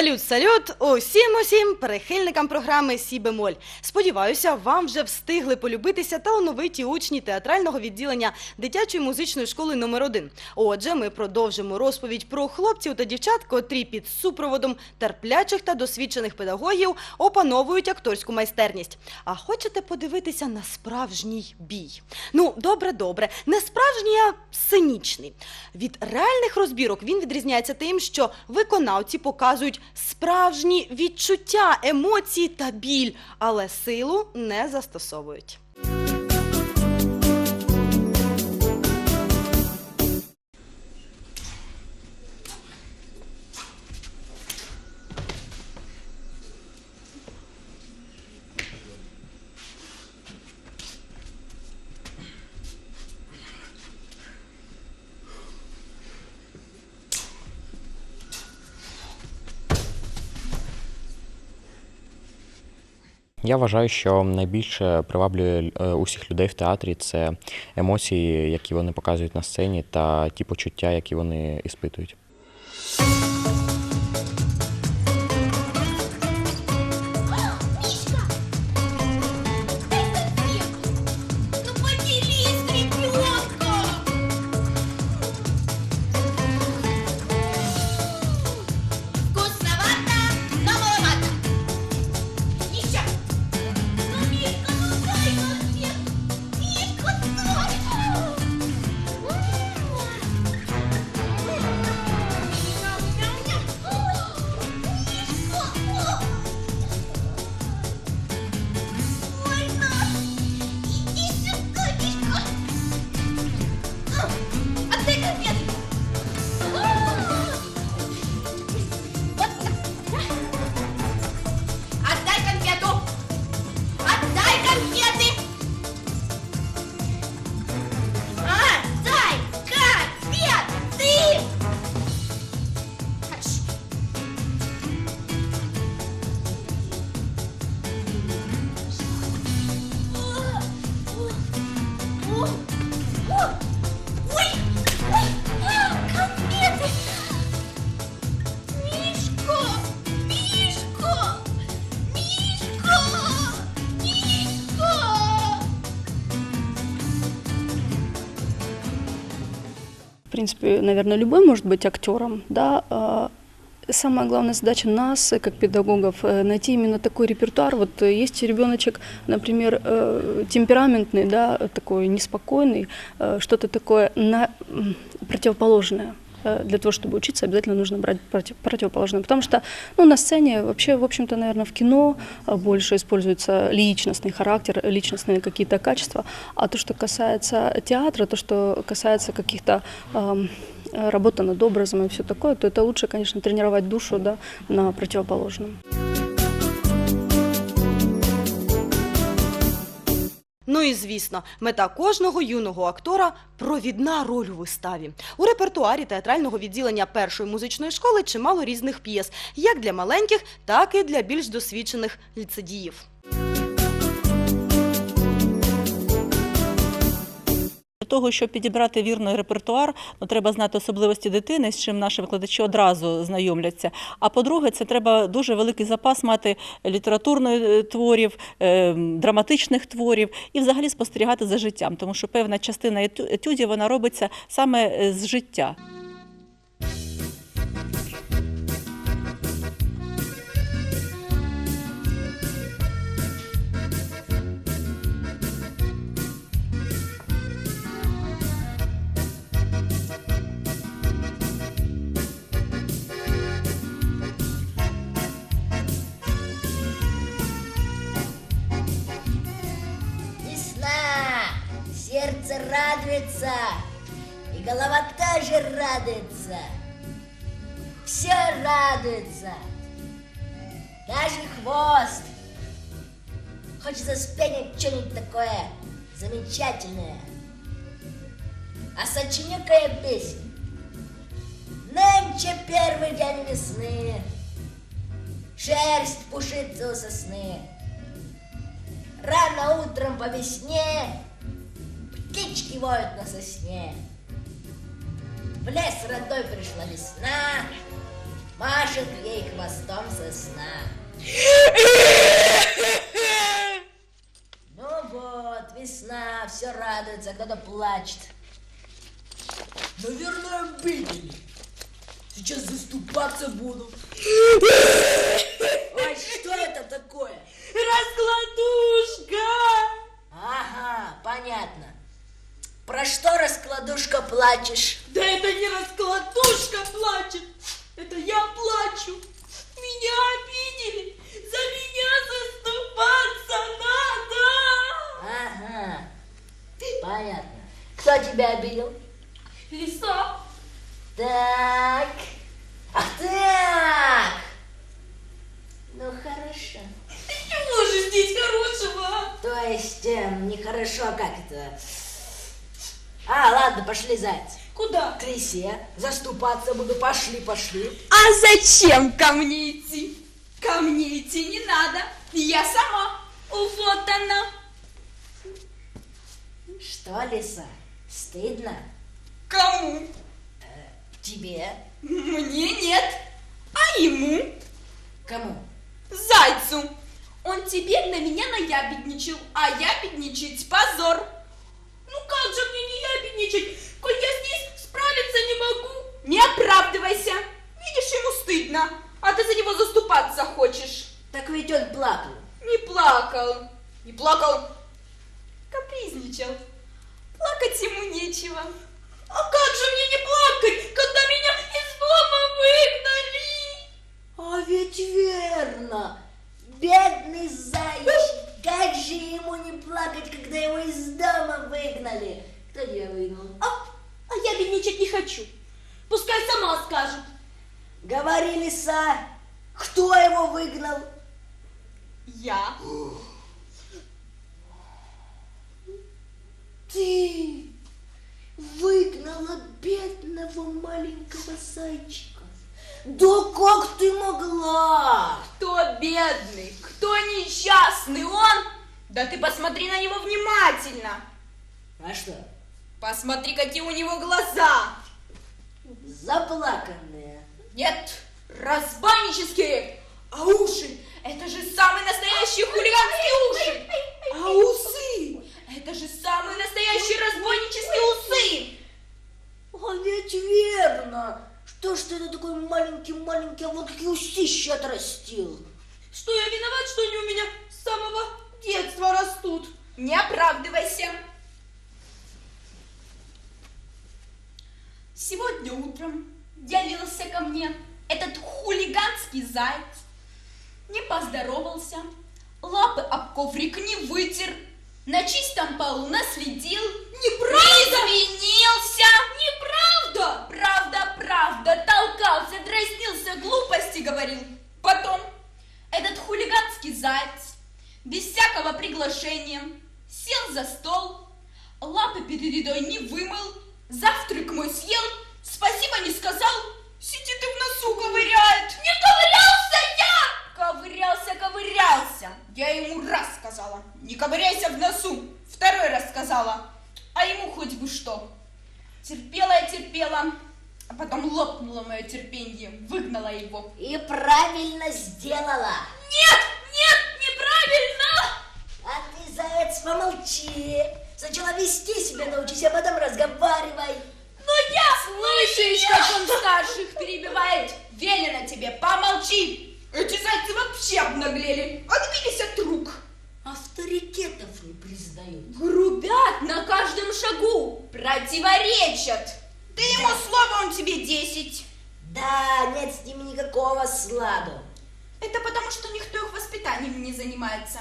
Салют, салют усім усім прихильникам програми Сі бемоль. Сподіваюся, вам вже встигли полюбитися талановиті учні театрального відділення дитячої музичної школи номер 1 Отже, ми продовжимо розповідь про хлопців та дівчат, котрі під супроводом терплячих та досвідчених педагогів опановують акторську майстерність. А хочете подивитися на справжній бій? Ну, добре, добре, не справжній, а сценічний. Від реальних розбірок він відрізняється тим, що виконавці показують справжні відчуття, емоції та біль, але силу не застосовують. Я вважаю, що найбільше приваблює е, усіх людей в театрі це емоції, які вони показують на сцені, та ті почуття, які вони іспитують. Принципе, наверное, любой может быть актером, да. а Самая главная задача нас, э, как педагогов, э, найти именно такой репертуар. Вот э, есть ребеночек, например, темпераментный, да, такой неспокойный, что-то такое на, противоположное. Э, Для того, чтобы учиться, обязательно нужно брать против- противоположное. Потому что ну, на сцене, вообще, в общем-то, наверное, в кино а, больше используется личностный характер, личностные какие-то качества. А то, что касается театра, то, что касается каких-то э, работы над образом и все такое, то это лучше, конечно, тренировать душу да, на противоположном. Ну і звісно, мета кожного юного актора провідна роль у виставі. У репертуарі театрального відділення першої музичної школи чимало різних п'єс, як для маленьких, так і для більш досвідчених ліцедіїв. Того, щоб підібрати вірний репертуар, ну, треба знати особливості дитини, з чим наші викладачі одразу знайомляться. А по-друге, це треба дуже великий запас мати літературних е, творів, е, драматичних творів і взагалі спостерігати за життям, тому що певна частина етю- етюдів вона робиться саме е, з життя. Сердце радуется, и голова тоже радуется. Все радуется, даже хвост. Хочется спеть что-нибудь такое замечательное. А сочиню-ка я песню. Нынче первый день весны, Шерсть пушится у сосны. Рано утром по весне Птички воют на сосне. В лес родной пришла весна, машет ей хвостом сосна. Ну вот, весна, все радуется, кто-то плачет. Наверное, обидели. Сейчас заступаться буду. Что, раскладушка, плачешь? Да это не раскладушка плачет, это я плачу. Меня обидели, за меня заступаться надо. Ага, понятно. Кто тебя обидел? Лиса, Так. Ах так! Ну хорошо. не можешь здесь хорошего. То есть, эм, нехорошо, а как это? А, ладно, пошли, заяц. Куда? К лисе, заступаться буду, пошли, пошли. А зачем ко мне идти? Ко мне идти не надо. Я сама. Вот она. Что, лиса, стыдно? Кому? Тебе? Мне нет. А ему? Кому? Зайцу. Он теперь на меня наябедничал, а ябедничать позор. Ну как же мне не ябедничать, коль я здесь справиться не могу? Не оправдывайся. Видишь, ему стыдно, а ты за него заступаться хочешь. Так ведь он плакал. Не плакал. Не плакал. Капризничал. Плакать ему нечего. А как же мне не плакать, когда меня из дома выгнали? А ведь верно. Бедный зайчик. Как же ему не плакать, когда его из дома выгнали? Кто тебя выгнал? А, а я бедничать не хочу. Пускай сама скажет. Говори, лиса, кто его выгнал? Я. Ты выгнала бедного маленького зайчика. Да как ты могла? Кто бедный, кто несчастный, он? Да ты посмотри на него внимательно. А что, Посмотри, какие у него глаза. заплаканная? Нет, разбойнические. А уши, это же самые настоящие хулиганские уши. А усы, это же самые настоящие разбойнические усы. А ведь верно. Что ж ты это такой маленький-маленький, а вот какие усища отрастил? Что я виноват, что они у меня с самого детства растут? Не оправдывайся. Сегодня утром явился ко мне этот хулиганский заяц. Не поздоровался, лапы об коврик не вытер, на чистом полу наследил. Неправда! Извинился! Неправда! Всякого приглашения сел за стол, лапы перед едой не вымыл, завтрак мой съел, спасибо не сказал, сидит и в носу ковыряет. Не ковырялся я! Ковырялся, ковырялся. Я ему раз сказала, не ковыряйся в носу. Второй раз сказала, а ему хоть бы что. Терпела я, терпела, а потом лопнуло мое терпение, выгнала его. И правильно сделала. Нет, нет, неправильно! А помолчи. Сначала вести себя научись, а потом разговаривай. Но я слышишь, как он старших перебивает. Велено тебе, помолчи. Эти зайцы вообще обнаглели, отбились от рук. Авторитетов не признают. Грубят на каждом шагу, противоречат. Ты ему слово, он тебе десять. Да, нет с ними никакого сладу. Это потому, что никто их воспитанием не занимается.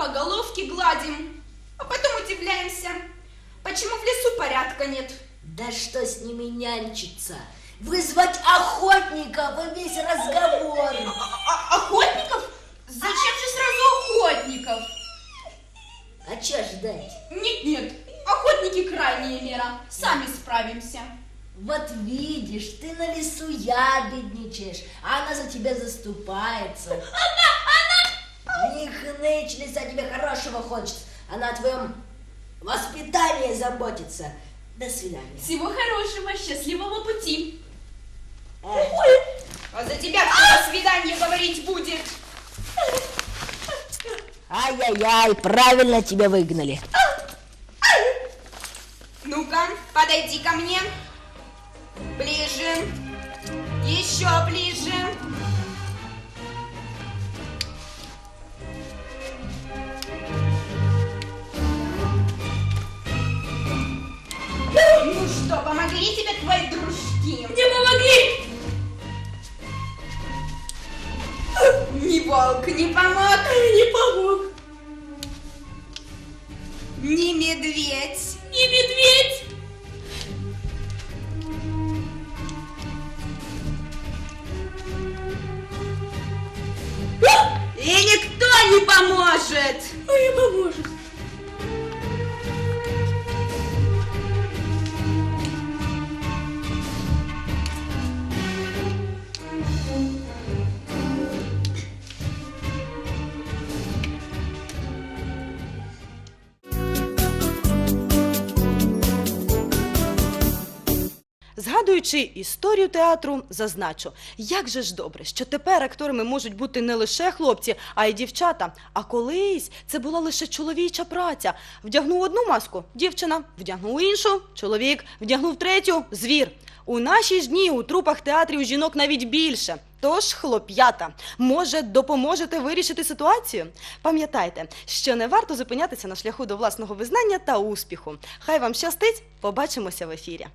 По головке гладим, а потом удивляемся, почему в лесу порядка нет. Да что с ними нянчиться? Вызвать охотников и весь разговор. А- охотников? Зачем же сразу охотников? А чё ждать? Нет, нет, охотники крайняя мера, сами справимся. Вот видишь, ты на лесу ябедничаешь, а она за тебя заступается. Она, лиса тебе хорошего хочет. Она о твоем воспитании заботится. До свидания. Всего хорошего, счастливого пути. Эх, говорить будет. Ай-яй-яй, правильно тебя выгнали. Ну-ка, подойди ко мне. Ближе. Еще ближе. Ну что, помогли тебе твои дружки? Не помогли! Ни волк не помог. Не помог. Ни медведь. Не медведь. Згадуючи історію театру, зазначу, як же ж добре, що тепер акторами можуть бути не лише хлопці, а й дівчата. А колись це була лише чоловіча праця. Вдягнув одну маску дівчина, вдягнув іншу, чоловік, вдягнув третю звір. У наші ж дні у трупах театрів жінок навіть більше. Тож, хлоп'ята, може, допоможете вирішити ситуацію? Пам'ятайте, що не варто зупинятися на шляху до власного визнання та успіху. Хай вам щастить, побачимося в ефірі.